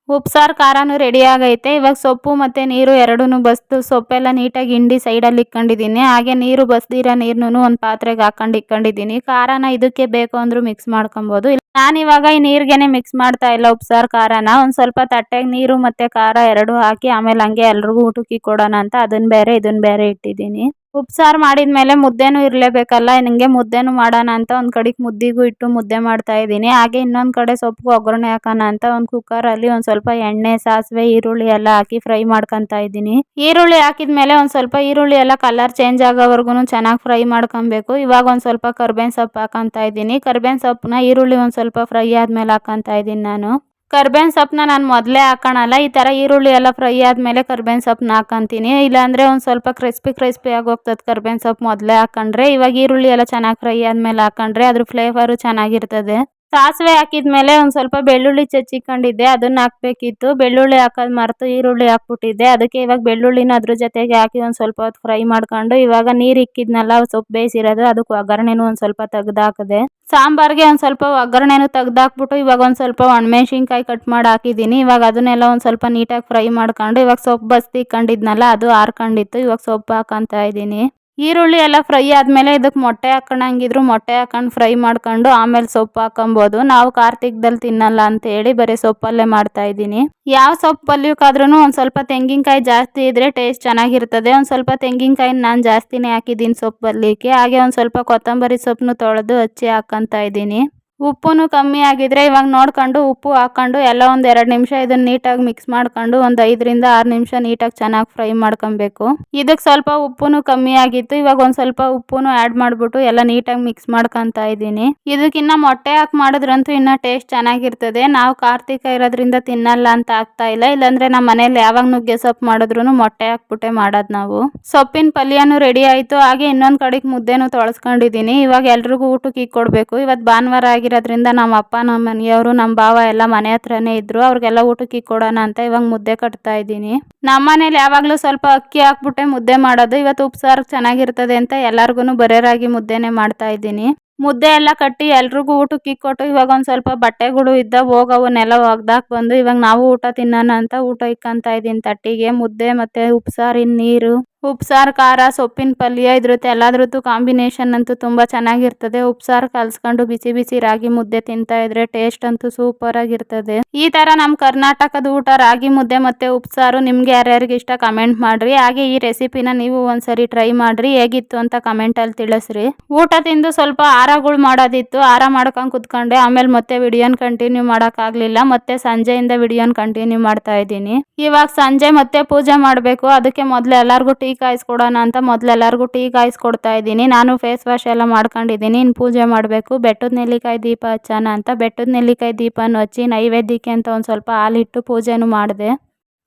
ಉಪ್ಸಾರು ಖಾರನೂ ರೆಡಿ ಆಗೈತೆ. ಇವಾಗ ಸೊಪ್ಪು ಮತ್ತು ನೀರು ಎರಡೂ ಬಸ್ದು ಸೊಪ್ಪೆಲ್ಲ ನೀಟಾಗಿ ಹಿಂಡಿ ಸೈಡಲ್ಲಿ ಇಕ್ಕೊಂಡಿದ್ದೀನಿ. ಹಾಗೆ ನೀರು ಬಸ್ದಿರೋ ನೀರನ್ನು ಒಂದು ಪಾತ್ರೆಗೆ ಹಾಕೊಂಡು ಇಕ್ಕೊಂಡಿದ್ದೀನಿ. ಖಾರನ ಇದಕ್ಕೆ ಬೇಕು ಅಂದರೂ ಮಿಕ್ಸ್ ಮಾಡ್ಕೊಬೋದು. ನಾನಿವಾಗ ಈ ನೀರಿಗೆನೆ ಮಿಕ್ಸ್ ಮಾಡ್ತಾ ಇಲ್ಲ ಉಪ್ಸಾರು ಖಾರನ. ಒಂದು ಸ್ವಲ್ಪ ತಟ್ಟೆಗೆ ನೀರು ಮತ್ತು ಖಾರ ಎರಡು ಹಾಕಿ ಆಮೇಲೆ ಹಂಗೆ ಎಲ್ರಿಗೂ ಊಟಕ್ಕೆ ಕೊಡೋಣ ಅಂತ ಅದನ್ನು ಬೇರೆ ಇದನ್ನು ಬೇರೆ ಇಟ್ಟಿದ್ದೀನಿ. ಉಪ್ಸಾರು ಮಾಡಿದ್ಮೇಲೆ ಮುದ್ದೆನೂ ಇರಲೇಬೇಕಲ್ಲ ನನಗೆ ಮುದ್ದೆನೂ ಮಾಡೋಣ ಅಂತ ಒಂದು ಕಡೆಗೆ ಮುದ್ದಿಗೂ ಇಟ್ಟು ಮುದ್ದೆ ಮಾಡ್ತಾ ಇದ್ದೀನಿ. ಹಾಗೆ ಇನ್ನೊಂದು ಕಡೆ ಸೊಪ್ಪು ಒಗ್ಗರಣೆ ಹಾಕೋಣ ಅಂತ ಒಂದು ಕುಕ್ಕರಲ್ಲಿ ಒಂದು ಸ್ವಲ್ಪ ಎಣ್ಣೆ, ಸಾಸಿವೆ, ಈರುಳ್ಳಿ ಎಲ್ಲ ಹಾಕಿ ಫ್ರೈ ಮಾಡ್ಕೊತಾ ಇದ್ದೀನಿ. ಈರುಳ್ಳಿ ಹಾಕಿದ ಮೇಲೆ ಒಂದು ಸ್ವಲ್ಪ ಈರುಳ್ಳಿ ಎಲ್ಲ ಕಲರ್ ಚೇಂಜ್ ಆಗೋವರೆಗೂ ಚೆನ್ನಾಗಿ ಫ್ರೈ ಮಾಡ್ಕೊಬೇಕು. ಇವಾಗ ಒಂದು ಸ್ವಲ್ಪ ಕರ್ಬೇವಿನ ಸೊಪ್ಪು ಹಾಕೊತಾ ಇದ್ದೀನಿ. ಕರ್ಬೇವಿನ ಸೊಪ್ಪನ್ನ ಈರುಳ್ಳಿ ಒಂದು ಸ್ವಲ್ಪ ಫ್ರೈ ಆದಮೇಲೆ ಹಾಕೊತಾ ಇದ್ದೀನಿ ನಾನು. ಕರ್ಬೇವಿನ ಸೊಪ್ಪನ್ನ ನಾನು ಮೊದಲೇ ಹಾಕೋಣಲ್ಲ, ಈ ಥರ ಈರುಳ್ಳಿ ಎಲ್ಲ ಫ್ರೈ ಆದಮೇಲೆ ಕರ್ಬೇವಿನ ಸೊಪ್ಪನ್ನ ಹಾಕೊತೀನಿ. ಇಲ್ಲಾಂದರೆ ಒಂದು ಸ್ವಲ್ಪ ಕ್ರಿಸ್ಪಿ ಕ್ರಿಸ್ಪಿ ಆಗಿ ಹೋಗ್ತದೆ ಕರ್ಬೇವಿನ ಸೊಪ್ಪು ಮೊದಲೇ ಹಾಕೊಂಡ್ರೆ. ಇವಾಗ ಈರುಳ್ಳಿ ಎಲ್ಲ ಚೆನ್ನಾಗಿ ಫ್ರೈ ಆದಮೇಲೆ ಹಾಕೊಂಡ್ರೆ ಅದ್ರ ಫ್ಲೇವರು ಚೆನ್ನಾಗಿರ್ತದೆ. ಸಾಸಿವೆ ಹಾಕಿದ್ಮೇಲೆ ಒಂದು ಸ್ವಲ್ಪ ಬೆಳ್ಳುಳ್ಳಿ ಚಚ್ಚಿಕೊಂಡಿದ್ದೆ, ಅದನ್ನ ಹಾಕ್ಬೇಕಿತ್ತು. ಬೆಳ್ಳುಳ್ಳಿ ಹಾಕೋದು ಮರೆತು ಈರುಳ್ಳಿ ಹಾಕ್ಬಿಟ್ಟಿದ್ದೆ. ಅದಕ್ಕೆ ಇವಾಗ ಬೆಳ್ಳುಳ್ಳಿನ ಅದ್ರ ಜೊತೆಗೆ ಹಾಕಿ ಒಂದು ಸ್ವಲ್ಪ ಹೊತ್ತು ಫ್ರೈ ಮಾಡ್ಕೊಂಡು, ಇವಾಗ ನೀರು ಇಕ್ಕಿದ್ನಲ್ಲ ಸೊಪ್ಪು ಬೇಯಿಸಿರೋದು, ಅದಕ್ಕೆ ಒಗ್ಗರಣೆನೂ ಒಂದು ಸ್ವಲ್ಪ ತೆಗ್ದು ಹಾಕಿದೆ. ಸಾಂಬಾರ್ಗೆ ಒಂದು ಸ್ವಲ್ಪ ಒಗ್ಗರಣೆನೂ ತೆಗ್ದಾಕ್ಬಿಟ್ಟು ಇವಾಗ ಒಂದು ಸ್ವಲ್ಪ ಒಣಮೆಣ್ಸಿನ್ಕಾಯಿ ಕಟ್ ಮಾಡಿ ಹಾಕಿದ್ದೀನಿ ಇವಾಗ ಅದನ್ನೆಲ್ಲ ಒಂದು ಸ್ವಲ್ಪ ನೀಟಾಗಿ ಫ್ರೈ ಮಾಡ್ಕೊಂಡು, ಇವಾಗ ಸೊಪ್ಪು ಬಸ್ತಿ ಇಕ್ಕೊಂಡಿದ್ನಲ್ಲ, ಅದು ಹಾರ್ಕೊಂಡಿತ್ತು ಇವಾಗ ಸೊಪ್ಪು ಹಾಕೊತಾ ಇದ್ದೀನಿ ಈರುಳ್ಳಿ ಎಲ್ಲ ಫ್ರೈ ಆದಮೇಲೆ ಇದಕ್ಕೆ ಮೊಟ್ಟೆ ಹಾಕೊಂಡಂಗಿದ್ರು ಮೊಟ್ಟೆ ಹಾಕೊಂಡು ಫ್ರೈ ಮಾಡ್ಕೊಂಡು ಆಮೇಲೆ ಸೊಪ್ಪು ಹಾಕೊಬೋದು. ನಾವು ಕಾರ್ತಿಕದಲ್ಲಿ ತಿನ್ನಲ್ಲ ಅಂತ ಹೇಳಿ ಬರೀ ಸೊಪ್ಪಲ್ಲೇ ಮಾಡ್ತಾ ಇದ್ದೀನಿ. ಯಾವ ಸೊಪ್ಪು ಪಲ್ಯಕ್ಕಾದ್ರೂ ಒಂದು ಸ್ವಲ್ಪ ತೆಂಗಿನಕಾಯಿ ಜಾಸ್ತಿ ಇದ್ದರೆ ಟೇಸ್ಟ್ ಚೆನ್ನಾಗಿರ್ತದೆ. ಒಂದು ಸ್ವಲ್ಪ ತೆಂಗಿನಕಾಯಿನ ನಾನು ಜಾಸ್ತಿನೇ ಹಾಕಿದ್ದೀನಿ ಸೊಪ್ಪು ಪಲ್ಯಕ್ಕೆ ಹಾಗೆ ಒಂದು ಸ್ವಲ್ಪ ಕೊತ್ತಂಬರಿ ಸೊಪ್ಪನ್ನು ತೊಳೆದು ಹಚ್ಚಿ ಹಾಕ್ಕೊತಾ ಇದ್ದೀನಿ. ಉಪ್ಪುನು ಕಮ್ಮಿ ಆಗಿದ್ರೆ ಇವಾಗ ನೋಡ್ಕೊಂಡು ಉಪ್ಪು ಹಾಕೊಂಡು ಎಲ್ಲ ಒಂದು ಎರಡು ನಿಮಿಷ ಇದನ್ನ ನೀಟಾಗಿ ಮಿಕ್ಸ್ ಮಾಡ್ಕೊಂಡು ಒಂದು ಐದರಿಂದ ಆರು ನಿಮಿಷ ನೀಟಾಗಿ ಚೆನ್ನಾಗಿ ಫ್ರೈ ಮಾಡ್ಕೊಬೇಕು. ಇದಕ್ಕೆ ಸ್ವಲ್ಪ ಉಪ್ಪುನು ಕಮ್ಮಿ ಆಗಿತ್ತು, ಇವಾಗ ಒಂದು ಸ್ವಲ್ಪ ಉಪ್ಪುನು ಆ್ಯಡ್ ಮಾಡ್ಬಿಟ್ಟು ಎಲ್ಲ ನೀಟಾಗಿ ಮಿಕ್ಸ್ ಮಾಡ್ಕೊತಾ ಇದ್ದೀನಿ. ಇದಕ್ಕಿನ್ನ ಮೊಟ್ಟೆ ಹಾಕಿ ಮಾಡಿದ್ರಂತೂ ಇನ್ನ ಟೇಸ್ಟ್ ಚೆನ್ನಾಗಿರ್ತದೆ. ನಾವು ಕಾರ್ತಿಕ ಇರೋದ್ರಿಂದ ತಿನ್ನಲ್ಲ ಅಂತ ಆಗ್ತಾ ಇಲ್ಲ. ಇಲ್ಲಾಂದ್ರೆ ನಮ್ಮ ಮನೇಲಿ ಯಾವಾಗ ನುಗ್ಗೆ ಸೊಪ್ಪು ಮಾಡಿದ್ರು ಮೊಟ್ಟೆ ಹಾಕ್ಬಿಟ್ಟೆ ಮಾಡೋದು ನಾವು. ಸೊಪ್ಪಿನ ಪಲ್ಯನೂ ರೆಡಿ ಆಯಿತು. ಹಾಗೆ ಇನ್ನೊಂದು ಕಡೆಗೆ ಮುದ್ದೆನೂ ತೊಳಸ್ಕೊಂಡಿದ್ದೀನಿ ಇವಾಗ ಎಲ್ರಿಗೂ ಊಟಕ್ಕೆ ಕೊಡ್ಬೇಕು. ಕೊಡಬೇಕು ಇವತ್ತು ಭಾನುವಾರ ಆಗಿರೋದ್ರಿಂದ ನಮ್ಮ ಅಪ್ಪ ನಮ್ಮ ಮನೆಯವರು ನಮ್ಮ ಭಾವ ಎಲ್ಲ ಮನೆ ಹತ್ರನೇ ಇದ್ರು, ಅವ್ರಿಗೆಲ್ಲ ಊಟಕ್ಕೆ ಕೊಡೋಣ ಅಂತ ಇವಾಗ ಮುದ್ದೆ ಕಟ್ತಾ ಇದ್ದೀನಿ. ನಮ್ಮ ಮನೇಲಿ ಯಾವಾಗಲೂ ಸ್ವಲ್ಪ ಅಕ್ಕಿ ಹಾಕ್ಬಿಟ್ಟೆ ಮುದ್ದೆ ಮಾಡೋದು, ಇವತ್ತು ಉಪ್ಸಾರು ಚೆನ್ನಾಗಿರ್ತದೆ ಅಂತ ಎಲ್ಲರಿಗೂ ಬರೇ ರಾಗಿ ಮುದ್ದೆನೇ ಮಾಡ್ತಾ ಇದ್ದೀನಿ. ಮುದ್ದೆ ಎಲ್ಲ ಕಟ್ಟಿ ಎಲ್ರಿಗೂ ಊಟಕ್ಕೆ ಇಕ್ಕೊಟ್ಟು ಇವಾಗ ಒಂದು ಸ್ವಲ್ಪ ಬಟ್ಟೆಗಳು ಇದ್ದ ಹೋಗವನ್ನೆಲ್ಲ ಒಗ್ದಾಕ್ ಬಂದು, ಇವಾಗ ನಾವು ಊಟ ತಿನ್ನೋಣ ಅಂತ ಊಟ ಇಕ್ಕಂತ ಇದ್ದೀನಿ ತಟ್ಟಿಗೆ. ಮುದ್ದೆ ಮತ್ತು ಉಪ್ಸಾರಿನ ನೀರು. ಉಪ್ಸಾರು, ಖಾರ, ಸೊಪ್ಪಿನ ಪಲ್ಯ ಇದ್ರದ್ದು ಎಲ್ಲದ್ರದ್ದು ಕಾಂಬಿನೇಷನ್ ಅಂತೂ ತುಂಬ ಚೆನ್ನಾಗಿರ್ತದೆ. ಉಪ್ಸಾರು ಕಲ್ಸ್ಕೊಂಡು ಬಿಸಿ ಬಿಸಿ ರಾಗಿ ಮುದ್ದೆ ತಿಂತಾ ಇದ್ರೆ ಟೇಸ್ಟ್ ಅಂತೂ ಸೂಪರ್ ಆಗಿರ್ತದೆ. ಈ ತರ ನಮ್ಮ ಕರ್ನಾಟಕದ ಊಟ ರಾಗಿ ಮುದ್ದೆ ಮತ್ತೆ ಉಪ್ಸಾರು ನಿಮ್ಗೆ ಯಾರ್ಯಾರಿಗೆ ಇಷ್ಟ ಕಮೆಂಟ್ ಮಾಡ್ರಿ. ಹಾಗೆ ಈ ರೆಸಿಪಿನ ನೀವು ಒಂದ್ಸರಿ ಟ್ರೈ ಮಾಡ್ರಿ. ಹೇಗಿತ್ತು ಅಂತ ಕಮೆಂಟ್ ಅಲ್ಲಿ ತಿಳಿಸ್ರಿ. ಊಟ ತಿಂದು ಸ್ವಲ್ಪ ಆರಗಳು ಮಾಡೋದಿತ್ತು. ಆರ ಮಾಡ್ಕೊಂಡು ಕುತ್ಕೊಂಡೆ. ಆಮೇಲೆ ಮತ್ತೆ ವಿಡಿಯೋನ್ ಕಂಟಿನ್ಯೂ ಮಾಡೋಕ್ಕಾಗಲಿಲ್ಲ. ಮತ್ತೆ ಸಂಜೆಯಿಂದ ವಿಡಿಯೋನ್ ಕಂಟಿನ್ಯೂ ಮಾಡ್ತಾ ಇದ್ದೀನಿ. ಇವಾಗ ಸಂಜೆ ಮತ್ತೆ ಪೂಜೆ ಮಾಡಬೇಕು. ಅದಕ್ಕೆ ಮೊದಲು ಎಲ್ಲರಿಗೂ ಟೀ ಕಾಯಿಸ್ಕೊಡೋಣ ಅಂತ ಮೊದಲು ಎಲ್ಲರಿಗೂ ಟೀ ಕಾಯಿಸ್ಕೊಡ್ತಾ ಇದ್ದೀನಿ. ನಾನು ಫೇಸ್ ವಾಶ್ ಎಲ್ಲ ಮಾಡ್ಕೊಂಡಿದ್ದೀನಿ. ಇನ್ನು ಪೂಜೆ ಮಾಡಬೇಕು. ಬೆಟ್ಟದ ನೆಲ್ಲಿಕಾಯಿ ದೀಪ ಹಚ್ಚೋಣ ಅಂತ. ಬೆಟ್ಟದ ನೆಲ್ಲಿಕಾಯಿ ದೀಪನ ಹಚ್ಚಿ ನೈವೇದ್ಯಕ್ಕೆ ಅಂತ ಒಂದು ಸ್ವಲ್ಪ ಹಾಲಿಟ್ಟು ಪೂಜೆನೂ ಮಾಡಿದೆ.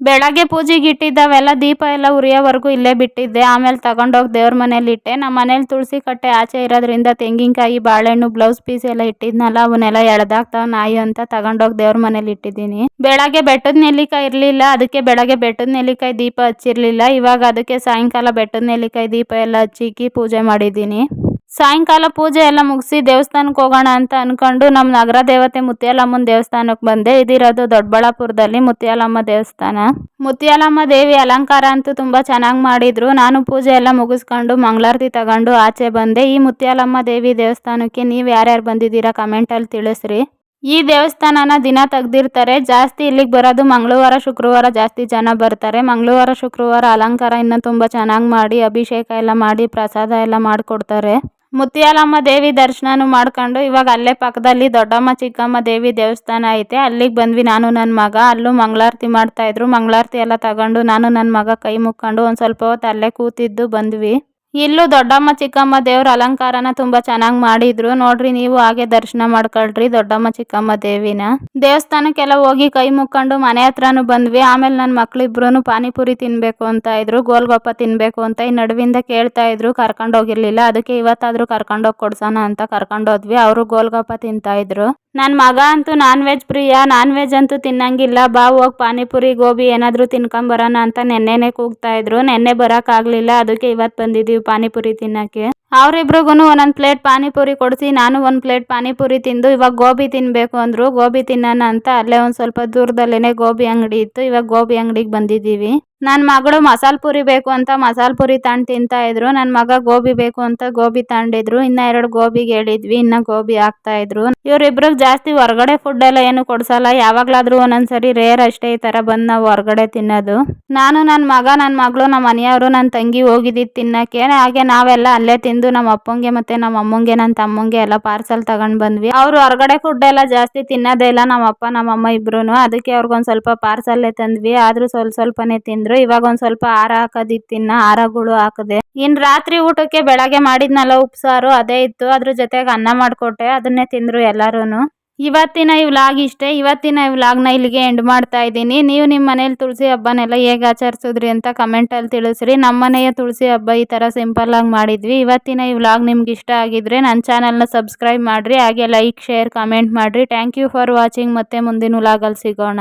ಬೆಳಗ್ಗೆ ಪೂಜೆಗೆ ಇಟ್ಟಿದ್ದಾವೆಲ್ಲ ದೀಪ ಎಲ್ಲ ಉರಿಯೋವರೆಗೂ ಇಲ್ಲೇ ಬಿಟ್ಟಿದ್ದೆ. ಆಮೇಲೆ ತಗೊಂಡೋಗಿ ದೇವ್ರ ಮನೇಲಿ ಇಟ್ಟೆ. ನಮ್ಮ ಮನೇಲಿ ತುಳಸಿ ಕಟ್ಟೆ ಆಚೆ ಇರೋದ್ರಿಂದ ತೆಂಗಿನಕಾಯಿ, ಬಾಳೆಹಣ್ಣು ಬ್ಲೌಸ್ ಪೀಸ್ ಎಲ್ಲ ಇಟ್ಟಿದ್ನಲ್ಲ, ಅವನ್ನೆಲ್ಲ ಎಳ್ದಾಗ್ತಾವ ನಾಯಿ ಅಂತ ತಗೊಂಡೋಗಿ ದೇವ್ರ ಮನೇಲಿ ಇಟ್ಟಿದ್ದೀನಿ. ಬೆಳಗ್ಗೆ ಬೆಟ್ಟದ ನೆಲ್ಲಿಕಾಯಿ ಇರಲಿಲ್ಲ, ಅದಕ್ಕೆ ಬೆಳಗ್ಗೆ ಬೆಟ್ಟದ ನೆಲ್ಲಿಕಾಯಿ ದೀಪ ಹಚ್ಚಿರಲಿಲ್ಲ. ಇವಾಗ ಅದಕ್ಕೆ ಸಾಯಂಕಾಲ ಬೆಟ್ಟದ ನೆಲ್ಲಿಕಾಯಿ ದೀಪ ಎಲ್ಲ ಹಚ್ಚಿಕ್ಕಿ ಪೂಜೆ ಮಾಡಿದ್ದೀನಿ. ಸಾಯಂಕಾಲ ಪೂಜೆ ಎಲ್ಲ ಮುಗಿಸಿ ದೇವಸ್ಥಾನಕ್ಕೆ ಹೋಗೋಣ ಅಂತ ಅಂದ್ಕೊಂಡು ನಮ್ಮ ನಗರ ದೇವತೆ ಮುತ್ಯಾಲಮ್ಮನ ದೇವಸ್ಥಾನಕ್ಕೆ ಬಂದೆ. ಇದಿರೋದು ದೊಡ್ಡಬಳ್ಳಾಪುರದಲ್ಲಿ ಮುತ್ಯಾಲಮ್ಮ ದೇವಸ್ಥಾನ. ಮುತ್ಯಾಲಮ್ಮ ದೇವಿ ಅಲಂಕಾರ ಅಂತೂ ತುಂಬ ಚೆನ್ನಾಗಿ ಮಾಡಿದ್ರು. ನಾನು ಪೂಜೆ ಎಲ್ಲ ಮುಗಿಸ್ಕೊಂಡು ಮಂಗಳಾರತಿ ತಗೊಂಡು ಆಚೆ ಬಂದೆ. ಈ ಮುತ್ಯಾಲಮ್ಮ ದೇವಿ ದೇವಸ್ಥಾನಕ್ಕೆ ನೀವು ಯಾರ್ಯಾರು ಬಂದಿದ್ದೀರಾ ಕಮೆಂಟಲ್ಲಿ ತಿಳಿಸ್ರಿ. ಈ ದೇವಸ್ಥಾನನ ದಿನ ತೆಗ್ದಿರ್ತಾರೆ. ಜಾಸ್ತಿ ಇಲ್ಲಿಗೆ ಬರೋದು ಮಂಗಳವಾರ, ಶುಕ್ರವಾರ ಜಾಸ್ತಿ ಜನ ಬರ್ತಾರೆ. ಮಂಗಳವಾರ, ಶುಕ್ರವಾರ ಅಲಂಕಾರ ಇನ್ನೂ ತುಂಬ ಚೆನ್ನಾಗಿ ಮಾಡಿ, ಅಭಿಷೇಕ ಎಲ್ಲ ಮಾಡಿ, ಪ್ರಸಾದ ಎಲ್ಲ ಮಾಡಿಕೊಡ್ತಾರೆ. ಮುತ್ಯಾಲಮ್ಮ ದೇವಿ ದರ್ಶನನೂ ಮಾಡ್ಕೊಂಡು ಇವಾಗ ಅಲ್ಲೇ ಪಕ್ಕದಲ್ಲಿ ದೊಡ್ಡಮ್ಮ, ಚಿಕ್ಕಮ್ಮ ದೇವಿ ದೇವಸ್ಥಾನ ಐತೆ. ಅಲ್ಲಿಗೆ ಬಂದ್ವಿ ನಾನು ನನ್ನ ಮಗ. ಅಲ್ಲೂ ಮಂಗಳಾರತಿ ಮಾಡ್ತಾಯಿದ್ರು ಮಂಗಳಾರತಿ ಎಲ್ಲ ತಗೊಂಡು ನಾನು ನನ್ನ ಮಗ ಕೈ ಮುಕ್ಕೊಂಡು ಒಂದು ಸ್ವಲ್ಪ ಹೊತ್ತು ಅಲ್ಲೇ ಕೂತಿದ್ದು ಬಂದ್ವಿ. ಇಲ್ಲೂ ದೊಡ್ಡಮ್ಮ, ಚಿಕ್ಕಮ್ಮ ದೇವ್ರ ಅಲಂಕಾರನ ತುಂಬಾ ಚೆನ್ನಾಗಿ ಮಾಡಿದ್ರು. ನೋಡ್ರಿ, ನೀವು ಹಾಗೆ ದರ್ಶನ ಮಾಡ್ಕೊಳ್ರಿ ದೊಡ್ಡಮ್ಮ, ಚಿಕ್ಕಮ್ಮ ದೇವಿನ. ದೇವಸ್ಥಾನಕ್ಕೆಲ್ಲ ಹೋಗಿ ಕೈ ಮುಕ್ಕೊಂಡು ಮನೆ ಹತ್ರನು ಬಂದ್ವಿ. ಆಮೇಲೆ ನನ್ನ ಮಕ್ಳಿಬ್ರು ಪಾನಿಪುರಿ ತಿನ್ಬೇಕು ಅಂತ ಇದ್ರು, ಗೋಲ್ಗಪ್ಪ ತಿನ್ಬೇಕು ಅಂತ ಈ ನಡುವಿಂದ ಕೇಳ್ತಾ ಇದ್ರು. ಕರ್ಕೊಂಡು ಹೋಗಿರ್ಲಿಲ್ಲ. ಅದಕ್ಕೆ ಇವತ್ತಾದ್ರೂ ಕರ್ಕೊಂಡೋಗಿ ಕೊಡ್ಸೋಣ ಅಂತ ಕರ್ಕೊಂಡೋದ್ವಿ ಅವರು ಗೋಲ್ಗಪ್ಪ ತಿಂತಾ ಇದ್ರು. ನನ್ನ ಮಗ ಅಂತೂ ನಾನ್ ವೆಜ್ ಪ್ರಿಯ ನಾನ್ ವೆಜ್ ಅಂತೂ ತಿನ್ನಂಗಿಲ್ಲ. ಬಾ, ಹೋಗ್, ಪಾನಿಪುರಿ, ಗೋಬಿ ಏನಾದರೂ ತಿನ್ಕೊಂಬರೋಣ ಅಂತ ನೆನ್ನೆನೆ ಕೂಗ್ತಾ ಇದ್ರು. ನೆನ್ನೆ ಬರೋಕ್ಕಾಗಲಿಲ್ಲ ಅದಕ್ಕೆ ಇವತ್ತು ಬಂದಿದ್ದೀವಿ ಪಾನಿಪುರಿ ತಿನ್ನೋಕ್ಕೆ. ಅವರಿಬ್ರಿಗೂ ಒಂದೊಂದು ಪ್ಲೇಟ್ ಪಾನಿಪುರಿ ಕೊಡಿಸಿ, ನಾನು ಒಂದು ಪ್ಲೇಟ್ ಪಾನಿಪುರಿ ತಿಂದು ಇವಾಗ ಗೋಬಿ ತಿನ್ನಬೇಕು ಅಂದರು. ಗೋಬಿ ತಿನ್ನೋಣ ಅಂತ ಅಲ್ಲೇ ಒಂದು ಸ್ವಲ್ಪ ದೂರದಲ್ಲೇ ಗೋಬಿ ಅಂಗಡಿ ಇತ್ತು. ಇವಾಗ ಗೋಬಿ ಅಂಗಡಿಗೆ ಬಂದಿದ್ದೀವಿ. ನನ್ನ ಮಗಳು ಮಸಾಲೆ ಪುರಿ ಬೇಕು ಅಂತ ಮಸಾಲೆ ಪುರಿ ತಗೊಂಡು ತಿಂತಾ ಇದ್ರು. ನನ್ನ ಮಗ ಗೋಬಿ ಬೇಕು ಅಂತ ಗೋಬಿ ತಗೊಂಡಿದ್ರು ಇನ್ನ ಎರಡು ಗೋಬಿಗೆ ಹೇಳಿದ್ವಿ, ಇನ್ನ ಗೋಬಿ ಆಗ್ತಾ ಇದ್ರು. ಇವ್ರಿಬ್ರಿಗೆ ಜಾಸ್ತಿ ಹೊರಗಡೆ ಫುಡ್ ಎಲ್ಲ ಏನು ಕೊಡ್ಸಲ್ಲ. ಯಾವಾಗ್ಲಾದ್ರೂ ಒಂದೊಂದ್ಸರಿ ರೇರ್ ಅಷ್ಟೇ ಈ ತರ ಬಂದ್ ನಾವು ಹೊರಗಡೆ ತಿನ್ನೋದು. ನಾನು ನನ್ನ ಮಗ ನನ್ನ ಮಗಳು ನಮ್ಮ ಮನೆಯವರು ನನ್ನ ತಂಗಿ ಹೋಗಿದ್ದಿದ್ದು ತಿನ್ನಕ್ಕೆ. ಹಾಗೆ ನಾವೆಲ್ಲ ಅಲ್ಲೇ ತಿಂದು ನಮ್ಮ ಅಪ್ಪಂಗೆ ಮತ್ತೆ ನಮ್ಮ ಅಮ್ಮಂಗೆ, ನನ್ನ ತಮ್ಮಂಗೆ ಎಲ್ಲ ಪಾರ್ಸಲ್ ತಗೊಂಡ್ ಬಂದ್ವಿ. ಅವ್ರು ಹೊರಗಡೆ ಫುಡ್ ಎಲ್ಲ ಜಾಸ್ತಿ ತಿನ್ನೋದೇ ಇಲ್ಲ, ನಮ್ಮ ಅಪ್ಪ, ನಮ್ಮ ಅಮ್ಮ ಇಬ್ರು ಅದಕ್ಕೆ ಅವ್ರಿಗೊಂದು ಸ್ವಲ್ಪ ಪಾರ್ಸಲ್ಲೇ ತಂದ್ವಿ. ಆದ್ರೂ ಸ್ವಲ್ಪ ಸ್ವಲ್ಪನೇ ತಿಂದ್ರು. ಇವಾಗ ಒಂದ್ ಸ್ವಲ್ಪ ಹಾರ ಹಾಕೋದಿತ್ತು ತಿನ್ನ ಹಾರಗಳು ಹಾಕದೆ. ಇನ್ ರಾತ್ರಿ ಊಟಕ್ಕೆ ಬೆಳಗ್ಗೆ ಮಾಡಿದ್ನಲ್ಲ ಉಪ್ಸಾರು, ಅದೇ ಇತ್ತು. ಅದ್ರ ಜೊತೆಗೆ ಅನ್ನ ಮಾಡ್ಕೊಟ್ಟೆ. ಅದನ್ನೇ ತಿಂದ್ರು ಎಲ್ಲಾರುನು. ಇವತ್ತಿನ ಈ ವ್ಲಾಗ್ ಇಷ್ಟೇ. ಇವತ್ತಿನ ಈ ವ್ಲಾಗ್ನ ಇಲ್ಲಿಗೆ ಎಂಡ್ ಮಾಡ್ತಾ ಇದ್ದೀನಿ. ನೀವು ನಿಮ್ಮ ಮನೇಲಿ ತುಳಸಿ ಹಬ್ಬನೆಲ್ಲ ಹೇಗೆ ಆಚರಿಸಿದ್ರಿ ಅಂತ ಕಮೆಂಟಲ್ಲಿ ತಿಳಿಸ್ರಿ. ನಮ್ಮ ಮನೆಯ ತುಳಸಿ ಹಬ್ಬ ಈ ಥರ ಸಿಂಪಲ್ಲಾಗಿ ಮಾಡಿದ್ವಿ. ಇವತ್ತಿನ ಈ ವ್ಲಾಗ್ ನಿಮ್ಗೆ ಇಷ್ಟ ಆಗಿದ್ರೆ ನನ್ನ ಚಾನಲ್ನ ಸಬ್ಸ್ಕ್ರೈಬ್ ಮಾಡಿರಿ. ಹಾಗೆ ಲೈಕ್ ಶೇರ್ ಕಮೆಂಟ್ ಮಾಡಿರಿ. ಥ್ಯಾಂಕ್ ಯು ಫಾರ್ ವಾಚಿಂಗ್ ಮತ್ತೆ ಮುಂದಿನ ವ್ಲಾಗಲ್ಲಿ ಸಿಗೋಣ.